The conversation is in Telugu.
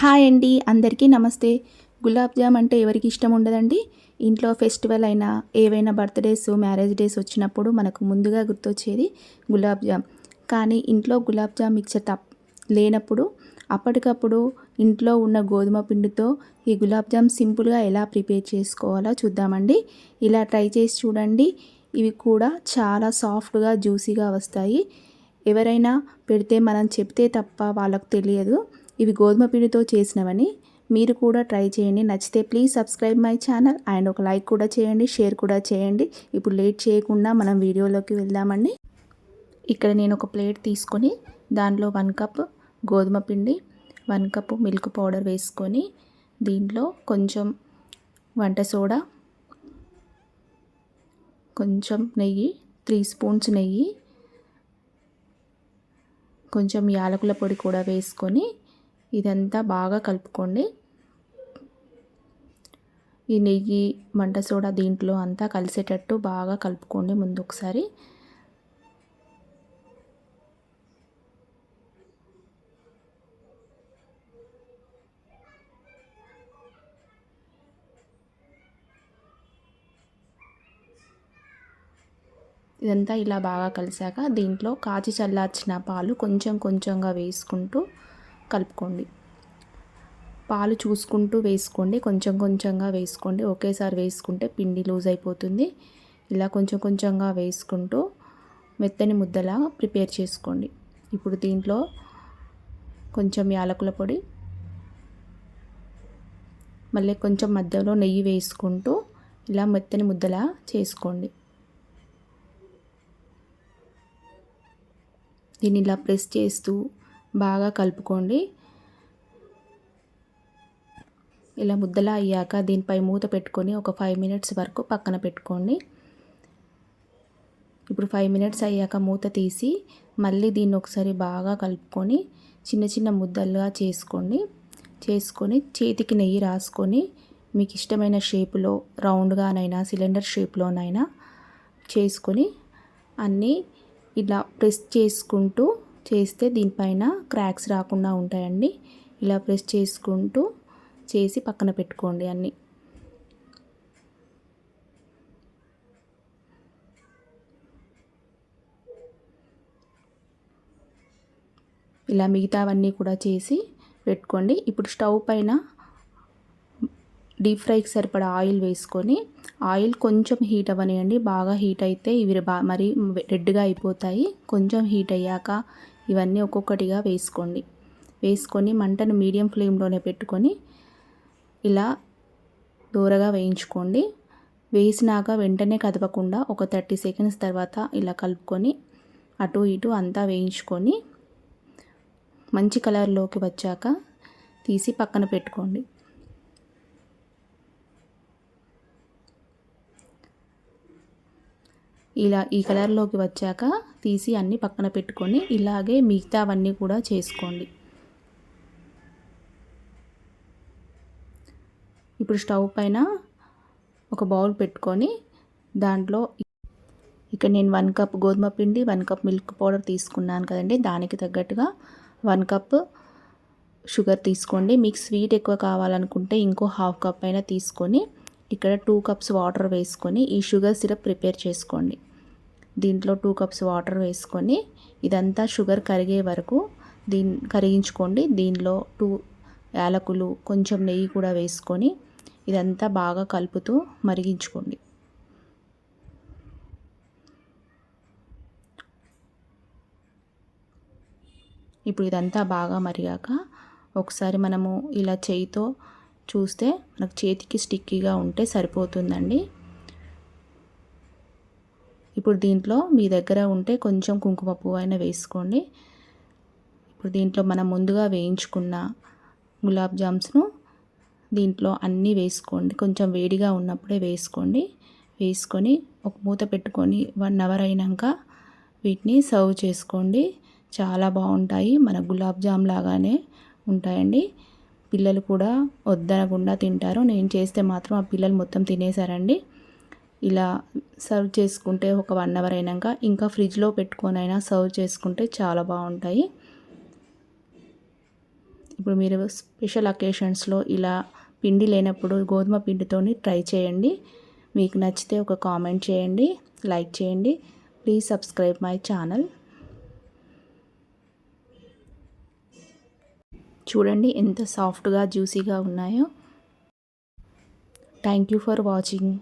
హాయ్ అండి అందరికీ నమస్తే. గులాబ్ జామ్ అంటే ఎవరికి ఇష్టం ఉండదండి? ఇంట్లో ఫెస్టివల్ అయినా ఏవైనా బర్త్డేస్ మ్యారేజ్ డేస్ వచ్చినప్పుడు మనకు ముందుగా గుర్తొచ్చేది గులాబ్ జామ్. కానీ ఇంట్లో గులాబ్ జామ్ మిక్చర్ తప్ లేనప్పుడు అప్పటికప్పుడు ఇంట్లో ఉన్న గోధుమ పిండితో ఈ గులాబ్ జామ్ సింపుల్గా ఎలా ప్రిపేర్ చేసుకోవాలో చూద్దామండి. ఇలా ట్రై చేసి చూడండి. ఇవి కూడా చాలా సాఫ్ట్గా జ్యూసీగా వస్తాయి. ఎవరైనా పెడితే మనం చెప్తే తప్ప వాళ్ళకు తెలియదు. ఇవి గోధుమ పిండితో చేసినవని మీరు కూడా ట్రై చేయండి. నచ్చితే please subscribe my channel and ఒక లైక్ కూడా చేయండి షేర్ కూడా చేయండి. ఇప్పుడు లేట్ చేయకుండా మనం వీడియోలోకి వెళ్దామండి. ఇక్కడ నేను ఒక ప్లేట్ తీసుకొని దానిలో వన్ కప్ గోధుమ పిండి వన్ కప్ మిల్క్ పౌడర్ వేసుకొని దీంట్లో కొంచెం వంట సోడా కొంచెం నెయ్యి త్రీ స్పూన్స్ నెయ్యి కొంచెం యాలకుల పొడి కూడా వేసుకొని ఇదంతా బాగా కలుపుకోండి. ఈ నెయ్యి మంట సోడా దీంట్లో అంతా కలిసేటట్టు బాగా కలుపుకోండి ముందు ఒకసారి ఇదంతా ఇలా బాగా కలిసాక దీంట్లో కాచి చల్లార్చిన పాలు కొంచెం కొంచెంగా వేసుకుంటూ కలుపుకోండి. పాలు చూసుకుంటూ వేసుకోండి. కొంచెం కొంచెంగా వేసుకోండి. ఒకేసారి వేసుకుంటే పిండి లూజ్ అయిపోతుంది. ఇలా కొంచెం కొంచెంగా వేసుకుంటూ మెత్తని ముద్దలా ప్రిపేర్ చేసుకోండి. ఇప్పుడు దీంట్లో కొంచెం యాలకుల పొడి మళ్ళీ కొంచెం మధ్యలో నెయ్యి వేసుకుంటూ ఇలా మెత్తని ముద్దలా చేసుకోండి. దీన్ని ఇలా ప్రెస్ చేస్తూ బాగా కలుపుకోండి. ఇలా ముద్దలా అయ్యాక దీనిపై మూత పెట్టుకొని ఒక ఫైవ్ మినిట్స్ వరకు పక్కన పెట్టుకోండి. ఇప్పుడు ఫైవ్ మినిట్స్ అయ్యాక మూత తీసి మళ్ళీ దీన్ని ఒకసారి బాగా కలుపుకొని చిన్న చిన్న ముద్దలుగా చేసుకోండి. చేసుకొని చేతికి నెయ్యి రాసుకొని మీకు ఇష్టమైన షేపులో రౌండ్గానైనా సిలిండర్ షేప్లోనైనా చేసుకొని అన్నీ ఇలా ప్రెస్ చేసుకుంటూ చేస్తే దీనిపైన క్రాక్స్ రాకుండా ఉంటాయండి. ఇలా ప్రెస్ చేసుకుంటూ చేసి పక్కన పెట్టుకోండి అన్నీ. ఇలా మిగతావన్నీ కూడా చేసి పెట్టుకోండి. ఇప్పుడు స్టవ్ పైన డీప్ ఫ్రైకి సరిపడా ఆయిల్ వేసుకొని ఆయిల్ కొంచెం హీట్ అవ్వనియండి. బాగా హీట్ అయితే ఇవి బా మరి రెడ్గా అయిపోతాయి. కొంచెం హీట్ అయ్యాక ఇవన్నీ ఒక్కొక్కటిగా వేసుకోండి. వేసుకొని మంటను మీడియం ఫ్లేమ్లోనే పెట్టుకొని ఇలా దూరగా వేయించుకోండి. వేసినాక వెంటనే కదపకుండా ఒక థర్టీ సెకండ్స్ తర్వాత ఇలా కలుపుకొని అటు ఇటు అంతా వేయించుకొని మంచి కలర్లోకి వచ్చాక తీసి పక్కన పెట్టుకోండి. ఇలా ఈ కలర్లోకి వచ్చాక తీసి అన్నీ పక్కన పెట్టుకొని ఇలాగే మిగతావన్నీ కూడా చేసుకోండి. ఇప్పుడు స్టవ్ పైన ఒక బౌల్ పెట్టుకొని దాంట్లో ఇక్కడ నేను వన్ కప్ గోధుమ పిండి వన్ కప్ మిల్క్ పౌడర్ తీసుకున్నాను కదండి. దానికి తగ్గట్టుగా వన్ కప్ షుగర్ తీసుకోండి. మీకు స్వీట్ ఎక్కువ కావాలనుకుంటే ఇంకో హాఫ్ కప్ అయినా తీసుకొని ఇక్కడ టూ కప్స్ వాటర్ వేసుకొని ఈ షుగర్ సిరప్ ప్రిపేర్ చేసుకోండి. దీంట్లో టూ కప్స్ వాటర్ వేసుకొని ఇదంతా షుగర్ కరిగే వరకు దీన్ని కరిగించుకోండి. దీనిలో టూ యాలకులు కొంచెం నెయ్యి కూడా వేసుకొని ఇదంతా బాగా కలుపుతూ మరిగించుకోండి. ఇప్పుడు ఇదంతా బాగా మరిగాక ఒకసారి మనము ఇలా చేయితో చూస్తే మనకు చేతికి స్టిక్కీగా ఉంటే సరిపోతుందండి. ఇప్పుడు దీంట్లో మీ దగ్గర ఉంటే కొంచెం కుంకుమ పువ్వు అయినా వేసుకోండి. ఇప్పుడు దీంట్లో మనం ముందుగా వేయించుకున్న గులాబ్ జామ్స్ను దీంట్లో అన్నీ వేసుకోండి. కొంచెం వేడిగా ఉన్నప్పుడే వేసుకోండి. వేసుకొని ఒక మూత పెట్టుకొని వన్ అవర్ అయినాక వీటిని సర్వ్ చేసుకోండి. చాలా బాగుంటాయి. మన గులాబ్ జామ్ లాగానే ఉంటాయండి. పిల్లలు కూడా వద్దనకుండా తింటారు. నేను చేస్తే మాత్రం ఆ పిల్లలు మొత్తం తినేశారండి. ఇలా సర్వ్ చేసుకుంటే ఒక వన్ అవర్ అయినాక ఇంకా ఫ్రిడ్జ్లో పెట్టుకొని అయినా సర్వ్ చేసుకుంటే చాలా బాగుంటాయి. ఇప్పుడు మీరు స్పెషల్ అకేషన్స్లో ఇలా పిండి లేనప్పుడు గోధుమ పిండితోని ట్రై చేయండి. మీకు నచ్చితే ఒక కామెంట్ చేయండి లైక్ చేయండి. Please subscribe my channel. చూడండి ఎంత సాఫ్ట్గా జ్యూసీగా ఉన్నాయో. Thank you for watching.